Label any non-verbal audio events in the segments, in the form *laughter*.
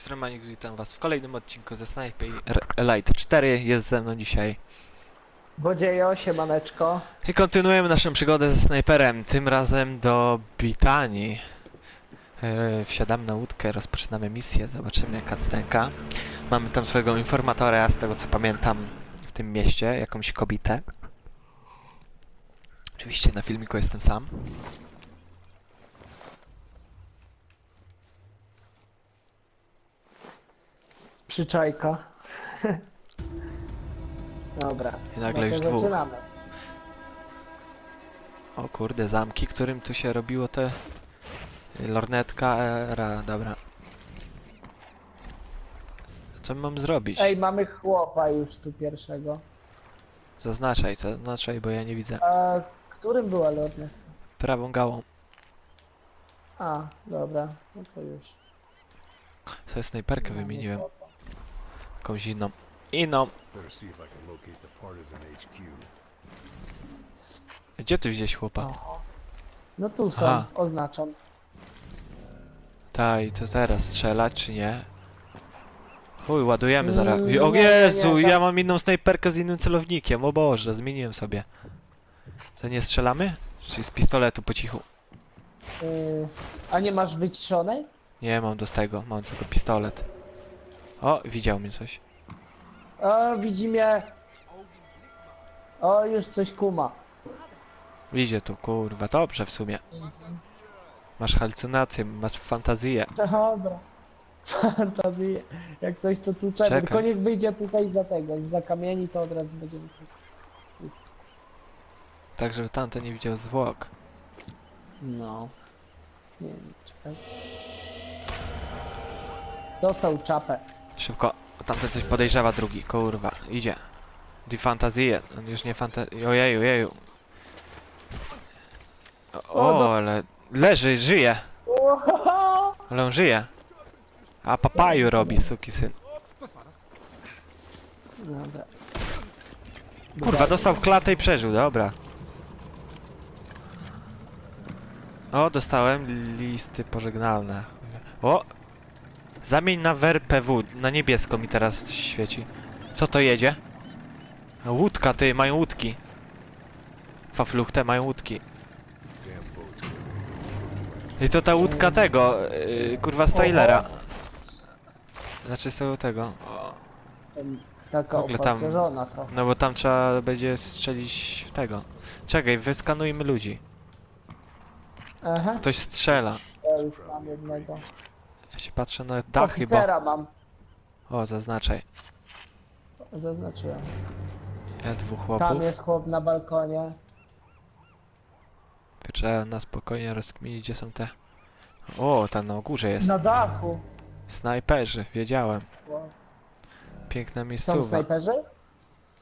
Strony Manix, witam was w kolejnym odcinku ze Sniper Elite 4. Jest ze mną dzisiaj. Wodziejo, siemaneczko. I kontynuujemy naszą przygodę ze snajperem, tym razem do Britanii. Yy, wsiadamy na łódkę, rozpoczynamy misję, zobaczymy jaka scenka. Mamy tam swojego informatora, z tego co pamiętam, w tym mieście, jakąś kobietę. Oczywiście na filmiku jestem sam. Przyczajka. *laughs* Dobra. I nagle no już dwóch. zaczynamy. O kurde, zamki, którym tu się robiło te... Lornetka, era, dobra. Co mam zrobić? Ej, mamy chłopa już tu pierwszego. Zaznaczaj, zaznaczaj, bo ja nie widzę. A którym była lornetka? Prawą gałą. A, dobra. No to już. Sobie snajperkę wymieniłem. Jakąś inną. Inną. Gdzie ty wziąłeś chłopa? Oho. No tu są, Aha. oznaczam. Ta i co teraz? Strzelać czy nie? Uj, ładujemy zaraz. Mm, O nie, nie, Jezu, nie, ja tak. mam inną snajperkę z innym celownikiem. O Boże, zmieniłem sobie. Co, nie strzelamy? Czy z pistoletu po cichu? Yy, a nie masz wyciszonej? Nie, mam do tego, mam tylko pistolet. O, widział mnie coś. O, widzi mnie. O, już coś kuma. Widzie tu, kurwa, dobrze w sumie. Masz halucynacje, masz fantazję. *laughs* Dobra. Fantazję. Jak coś to tu czeka. Czekaj. Tylko niech wyjdzie tutaj za tego, za kamieni to od razu będziemy tu. Tak, żeby tamten nie widział zwłok. No. Nie wiem, czekaj. Dostał czapę. Szybko, tamten coś podejrzewa drugi, kurwa, idzie. Di fantazję, on już nie fanta... Ojeju, ojeju. O, O, do- ale leży, żyje, Ohoho! ale on żyje. A papaju robi, suki syn. Dobra. Kurwa, dostał klatę i przeżył, dobra. O, dostałem listy pożegnalne. O! Zamień na WRPW, na niebiesko mi teraz świeci. Co to jedzie? Łódka, ty, mają łódki. Fafluchte mają łódki. I to ta łódka tego, yy, kurwa, z. Znaczy z tego, tego. Taka W ogóle tam- opacerzona trochę. no bo tam trzeba będzie strzelić w tego. Czekaj, wyskanujmy ludzi. Aha. Ktoś strzela. Ja już mam jednego. Się patrzę na dach chyba. Oficera mam. O, zaznaczaj. Zaznaczyłem. Ja dwóch Tam chłopów. jest chłop na balkonie. Trzeba na spokojnie rozkminić, gdzie są te... O, tam na górze jest. Na dachu. Snajperzy, wiedziałem. Wow. Piękna Są miejscowa. snajperzy?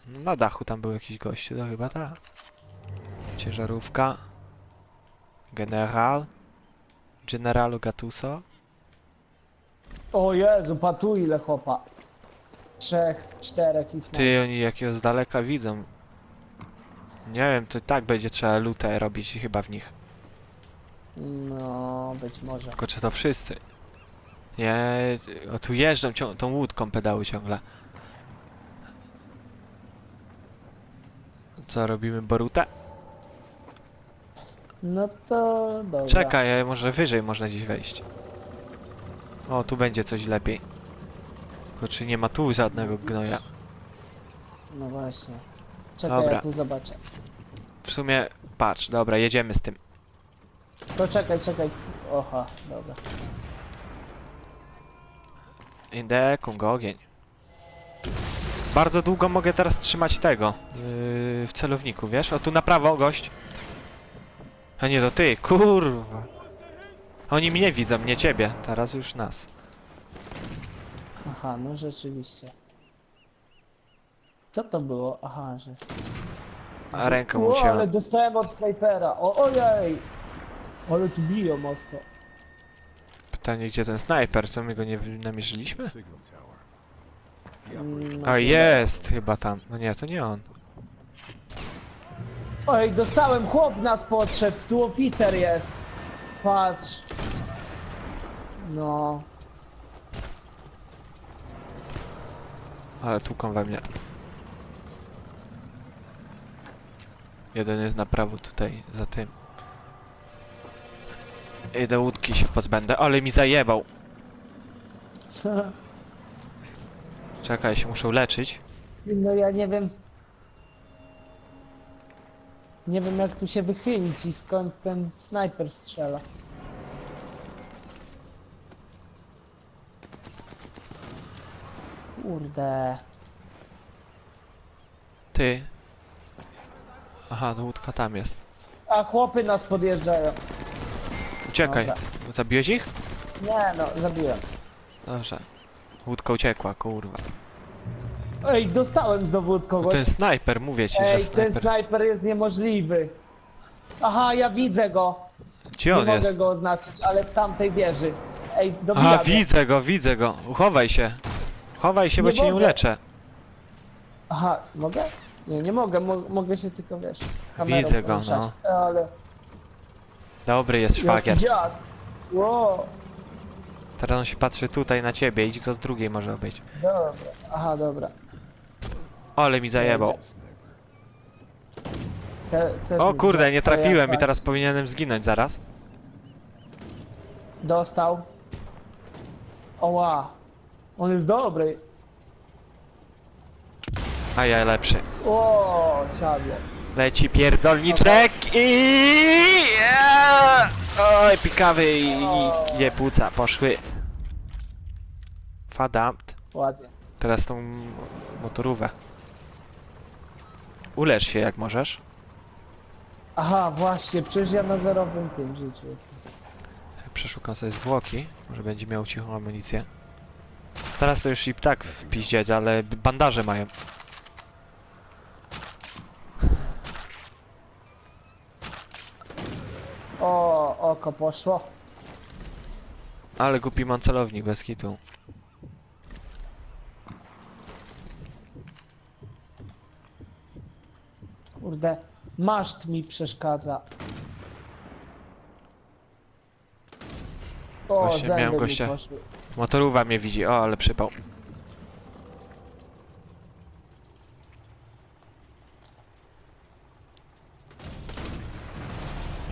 Na dachu tam był jakiś gość, to chyba ta. Ciężarówka. General. Generalu Gatuso. O Jezu, patu ile chłopa. Trzech, czterech i snajper. Ty, oni jakiego z daleka widzą. Nie wiem, to i tak będzie trzeba lutę robić chyba w nich. No, być może. Tylko czy to wszyscy? Nie, o tu jeżdżą cią tą łódką pedały ciągle. Co, robimy Borutę? No to dobra. Czekaj, a może wyżej można gdzieś wejść. O, tu będzie coś lepiej. Tylko czy nie ma tu żadnego gnoja? No właśnie. Czekaj, Dobra. ja tu zobaczę. W sumie, patrz, dobra, jedziemy z tym. To czekaj, czekaj. Oha, dobra. Idę, kungo, ogień. Bardzo długo mogę teraz trzymać tego yy, w celowniku, wiesz? O, tu na prawo, gość. A nie, to ty, kurwa. Oni mnie widzą, nie ciebie. Teraz już nas. Aha, no rzeczywiście. Co to było? Aha, że... A rękę o, ale dostałem od snajpera. O, ojej! Ale tu biją mocno. Pytanie, gdzie ten snajper? Co my go nie wy- namierzyliśmy? Signal tower. The Mm, A jest chyba tam. No nie, to nie on. Oj, dostałem, chłop nas podszedł, tu oficer jest. Patrz. No. Ale tłuką we mnie. Jeden jest na prawo tutaj, za tym. I do łódki się pozbędę, ale mi zajebał. *laughs* Czekaj, się muszę leczyć. No ja nie wiem. Nie wiem jak tu się wychylić i skąd ten snajper strzela. Kurde. Ty. Aha, no łódka tam jest. A chłopy nas podjeżdżają. Uciekaj. Dobra. Zabiłeś ich? Nie no, zabiłem. Dobrze. Łódka uciekła, kurwa. Ej, dostałem znowu od kogoś. ten snajper, mówię ci, Ej, że ten snajper. snajper jest niemożliwy. Aha, ja widzę go. Gdzie nie on mogę jest? go oznaczyć, ale w tamtej wieży. Ej, dobijam. A, go. widzę go, widzę go. Chowaj się. Chowaj się, bo Nie cię nie mogę. uleczę. Aha, mogę? Nie, nie mogę, mo mogę się tylko, wiesz, kamerą Widzę go, poruszać. no. Ale... Dobry jest szwagier. Jaki dziad. Teraz on się patrzy tutaj na ciebie, idź go z drugiej może obejść. dobra. Aha, dobra. Ale mi zajebał. Te, też O mi kurde, nie trafiłem i teraz powinienem zginąć zaraz. Dostał. Oła. On jest dobry. A ja lepszy. O, siadło. Leci pierdolniczek i... Oj, pikawy i, i gdzie płuca poszły. Fadamt. Ładnie. Teraz tą motorówę. Ulecz się jak możesz. Aha, właśnie, przecież ja na zerowym tym życiu jestem. Przeszukam sobie zwłoki, może będzie miał cichą amunicję. Teraz to już i tak w piździe, ale bandaże mają. O, oko poszło. Ale głupi mam celownik bez kitu. Kurde, maszt mi przeszkadza. O, Właśnie miałem zęby mi gościa. poszły. Mnie widzi, o ale przypał.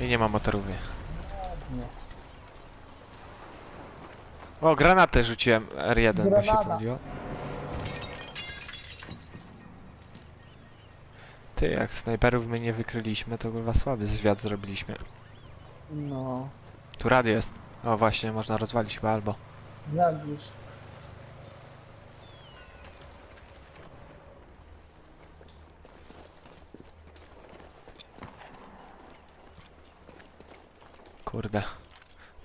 I nie ma motorówy. O, granatę rzuciłem R1, bo się Granata. pomyliło. Ty, jak snajperów my nie wykryliśmy, to chyba słaby zwiat zrobiliśmy. No, Tu radio jest. O, właśnie, można rozwalić chyba albo. zabisz. Kurde.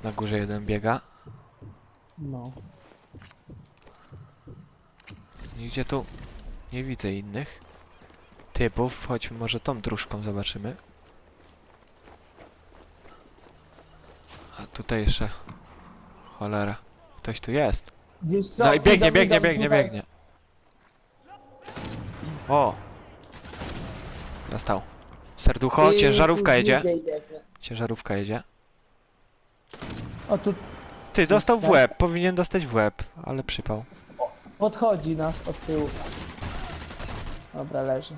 Na górze jeden biega. No. Nigdzie tu nie widzę innych typów. Chodźmy może tą dróżką zobaczymy. A tutaj jeszcze... Cholera. Ktoś tu jest. No i biegnie, biegnie, biegnie, biegnie. O! Dostał. Serducho, ciężarówka jedzie. Ciężarówka jedzie. O, tu Ty, dostał w łeb. Powinien dostać w łeb, ale przypał. podchodzi nas od tyłu. Dobra, leży.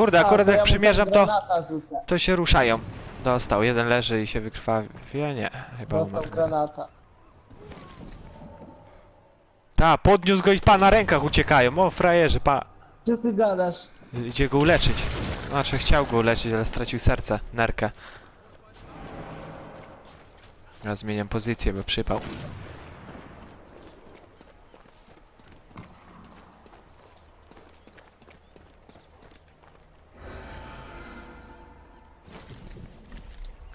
Kurde, akurat jak przymierzam to, granata rzucę. to się ruszają. Dostał, jeden leży i się wykrwawia. Nie, chyba Dostał umarł. granata. Ta, podniósł go i pa na rękach uciekają. O, frajerzy, pa. Co ty gadasz? Idzie go uleczyć. Znaczy chciał go uleczyć, ale stracił serce, nerkę. Ja zmieniam pozycję, bo przypał.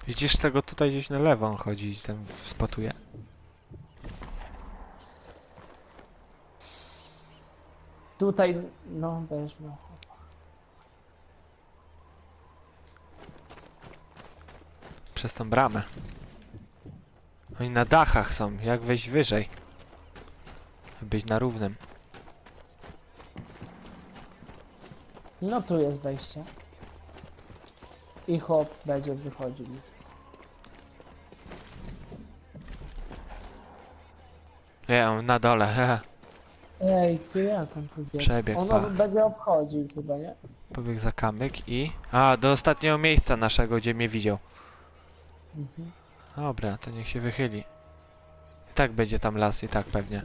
Widzisz tego tutaj gdzieś na lewo on chodzi i tam spotuje. Tutaj, no weźmy. Przez tą bramę. Oni na dachach są, jak wejść wyżej? Być na równym. No tu jest wejście. I hop będzie wychodził. Nie, na dole. *laughs* Ej, ty jak on to zjadł? Przebieg, On pa. będzie obchodził chyba, nie? Pobiegł za kamyk i... A, do ostatniego miejsca naszego, gdzie mnie widział. Mhm. Dobra, to niech się wychyli. I tak będzie tam las, i tak pewnie.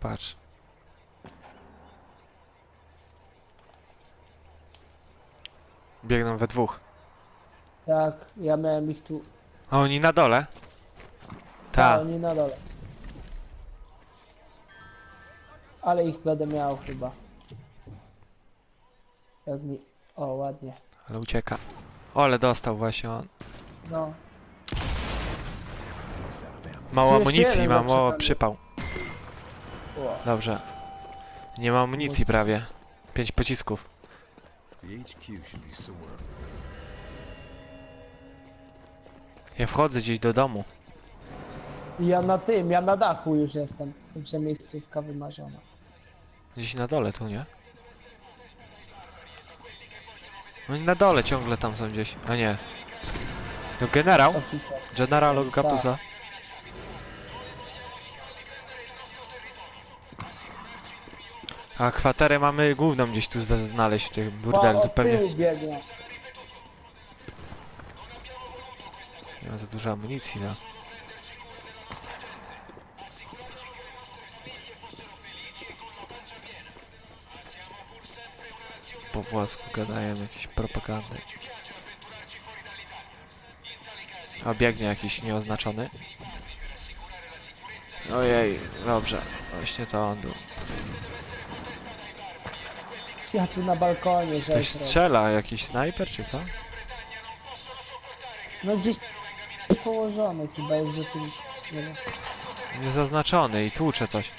Patrz. Biegną we dwóch. Tak, ja miałem ich tu. A oni na dole? A, Tak. oni na dole. Ale ich będę miał chyba. Jak mi... O, ładnie. Ale ucieka. O, ale dostał właśnie on. No. Mało Tu jeszcze amunicji jeden mam, o, przypał. O. Dobrze. Nie ma amunicji prawie. Pięć pocisków. The HQ should be somewhere. Ja wchodzę gdzieś do domu. Ja na tym, ja na dachu już jestem. Także miejscówka wymarzona. Gdzieś na dole tu, nie? No i na dole ciągle tam są gdzieś. A nie. To generał? Oficer. General Tak. Gatusa. A kwaterę mamy główną gdzieś tu zda- znaleźć w tych burdelu. To od pewnie biegnie. nie ma za dużo amunicji, no. Po włosku gadają jakieś propagandy. A biegnie jakiś nieoznaczony. Ojej, dobrze. Właśnie to on był. Ja tu na balkonie, że. Ktoś strzela, jakiś snajper czy co? No gdzieś położony chyba jest za tym. Nie wiem. Niezaznaczony i tłucze coś.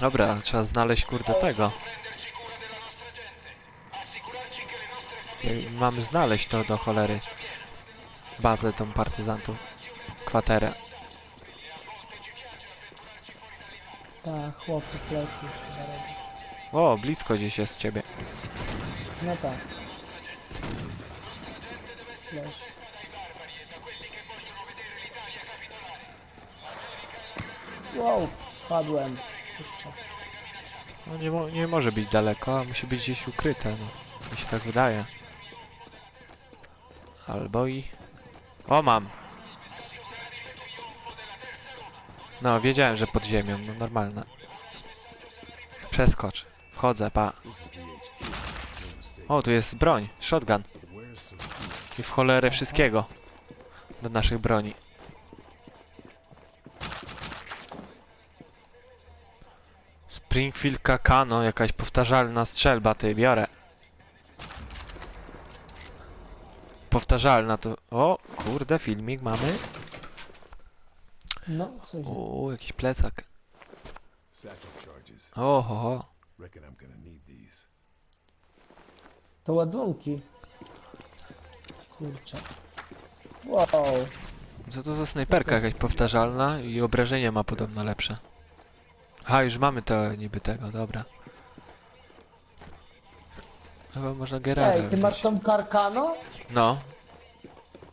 Dobra, trzeba znaleźć kurde tego. Mamy znaleźć to do cholery. Bazę tą partyzantów. Kwaterę. Tak, chłopy plecy. O, blisko gdzieś jest ciebie. No tak. Leż. Wow, spadłem. Kurczę. No nie, mo nie może być daleko, a musi być gdzieś ukryte, no. Mi się tak wydaje. Albo i... O, mam! No, wiedziałem, że pod ziemią, no normalne. Przeskocz. Wchodzę, pa. O, tu jest broń. Shotgun. I w cholerę wszystkiego. Do naszych broni. Springfield Kakano, jakaś powtarzalna strzelba, ty, biorę. Powtarzalna to... O, kurde, filmik mamy. No, coś. O, jakiś plecak. satchel charges. O, ho, ho. Reckon I'm gonna need these. To ładunki. Kurczę. Wow. Co to za snajperka jakaś powtarzalna i obrażenia ma podobno lepsze. Ha, już mamy to niby tego, dobra. Chyba można Gerarda Ej, ty masz robić. tą karkano? No,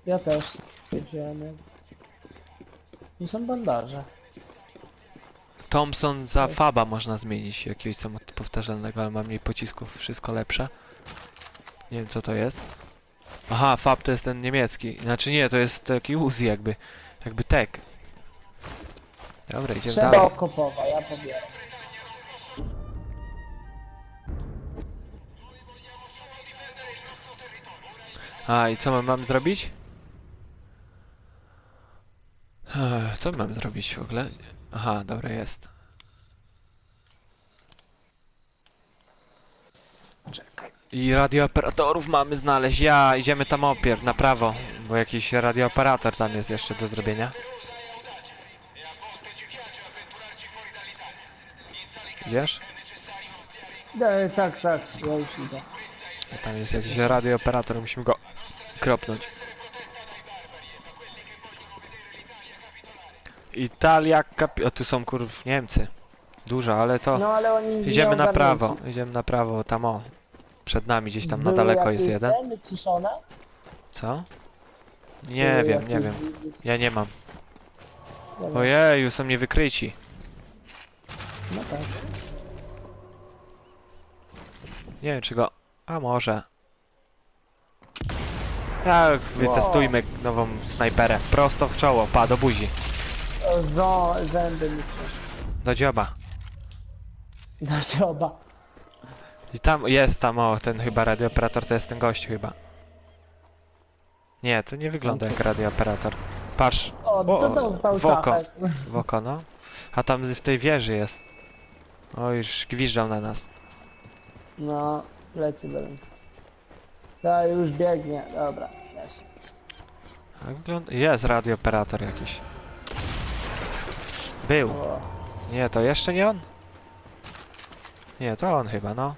Ja też wiedziałem. Tu są bandaże. Thompson za Faba można zmienić jakiegoś samot powtarzalnego, ale ma mniej pocisków, wszystko lepsze. Nie wiem co to jest. Aha, Fab to jest ten niemiecki. Znaczy nie, to jest taki Uzi jakby, jakby tek. Dobra, idziemy Trzeba dalej. okopowa, ja pobieram. A i co my mamy zrobić? Ech, Co my mamy zrobić w ogóle? Aha, dobra, jest. Czekaj. I radiooperatorów mamy znaleźć. Ja, idziemy tam opier, na prawo, bo jakiś radiooperator tam jest jeszcze do zrobienia. Idziesz? E, tak, tak, ja już idę. Bo Tam jest jakiś radiooperator, musimy go kropnąć. Italia kapi... O, tu są kurw Niemcy. Dużo, ale to... No ale oni nie Idziemy na ogarnięci. prawo, idziemy na prawo, tam o. Przed nami gdzieś tam na Były daleko jest jakieś jeden. te wyciszone? Co? Nie Były wiem, nie jakieś wiem. Ja nie mam. Dobra, Ojeju, są niewykryci. No tak. Nie wiem czy go... A może. Jak wytestujmy nową snajperę. Prosto w czoło, pa, do buzi. Zo, zęby mi przeszły. Do dzioba. Do dzioba. I tam, jest tam, o, ten chyba radiooperator, to jest ten gość chyba. Nie, to nie wygląda jak radiooperator. Patrz, O, to dostał w oko. w oko, no. A tam w tej wieży jest. O, już gwiżdżał na nas. No, leci do mnie. To już biegnie, dobra. Jest. A wygląda... Jest radiooperator jakiś. Był. O, Nie, to jeszcze nie on? Nie, to on chyba, no.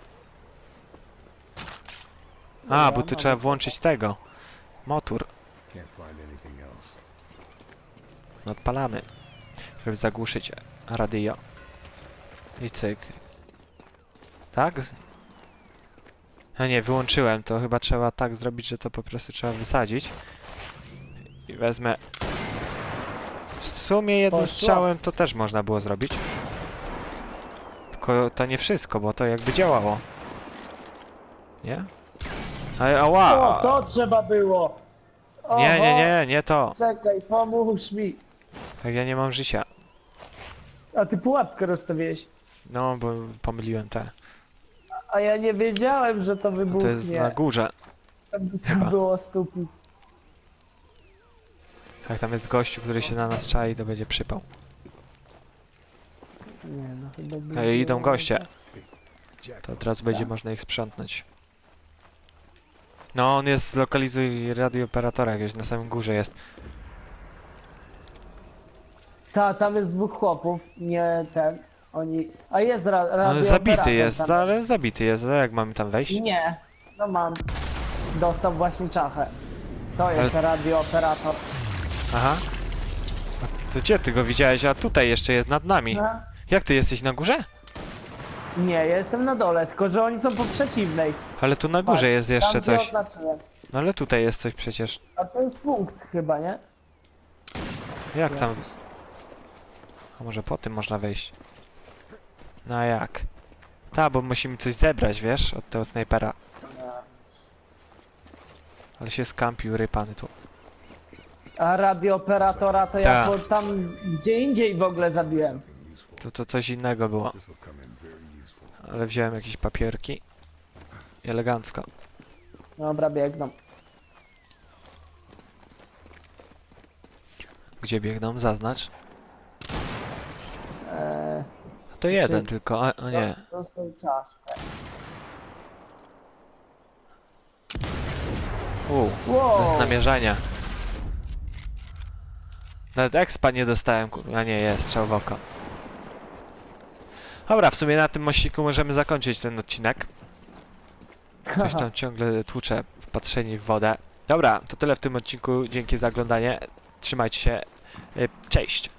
A, bo tu trzeba włączyć tego. Motor. Can't find anything else. Odpalamy. Żeby zagłuszyć radio. I cyk. Tak? A nie, wyłączyłem. To chyba trzeba tak zrobić, że to po prostu trzeba wysadzić. I wezmę... W sumie jednym Poszło. strzałem to też można było zrobić. Tylko to nie wszystko, bo to jakby działało. Nie? Ale ała! o, to trzeba było! Oho, Nie, nie, nie, nie to. Czekaj, pomóż mi. Tak ja nie mam życia. A ty pułapkę rozstawiłeś. No, bo pomyliłem te. A ja nie wiedziałem, że to wybuchnie. to jest na górze. Tam by to chyba. było stupid. Jak tam jest gościu, który się na nas czai, to będzie przypał. Nie, no chyba by Ej, idą było- goście. To od razu będzie Tak? można ich sprzątnąć. No, on jest, zlokalizuj radiooperatora jakiegoś, na samym górze jest. Ta, tam jest dwóch chłopów, nie ten. Oni. A jest ra radio No, zabity jest, ale zabity jest, ale jak mamy tam wejść? Nie, no mam. Dostał właśnie czachę. To jest radiooperator. Aha. A to gdzie ty go widziałeś? A tutaj jeszcze jest nad nami. No. Jak ty jesteś na górze? Nie, ja jestem na dole, tylko że oni są po przeciwnej. Ale tu na górze Patrz, jest jeszcze tam, gdzie coś. oznaczyłem. No ale tutaj jest coś przecież. A to jest punkt chyba, nie? Jak tam? A może po tym można wejść? No a jak? Ta, bo musimy coś zebrać, wiesz, od tego snajpera. Ale się skampił rypany tu. A radiooperatora to ja Ta. po, tam gdzie indziej w ogóle zabiłem. Tu to coś innego było. Ale wziąłem jakieś papierki. I elegancko. Dobra, biegną. Gdzie biegną? Zaznacz. Eee, To jeden Czy- tylko, a, o nie. Dostał czaszkę. U, Wow. bez namierzania. Nawet expa nie dostałem, kur- a nie, jest, strzał w oko. Dobra, w sumie na tym mościku możemy zakończyć ten odcinek. Coś tam *laughs* ciągle tłucze wpatrzeni w wodę. Dobra, to tyle w tym odcinku. Dzięki za oglądanie. Trzymajcie się. Y, Cześć.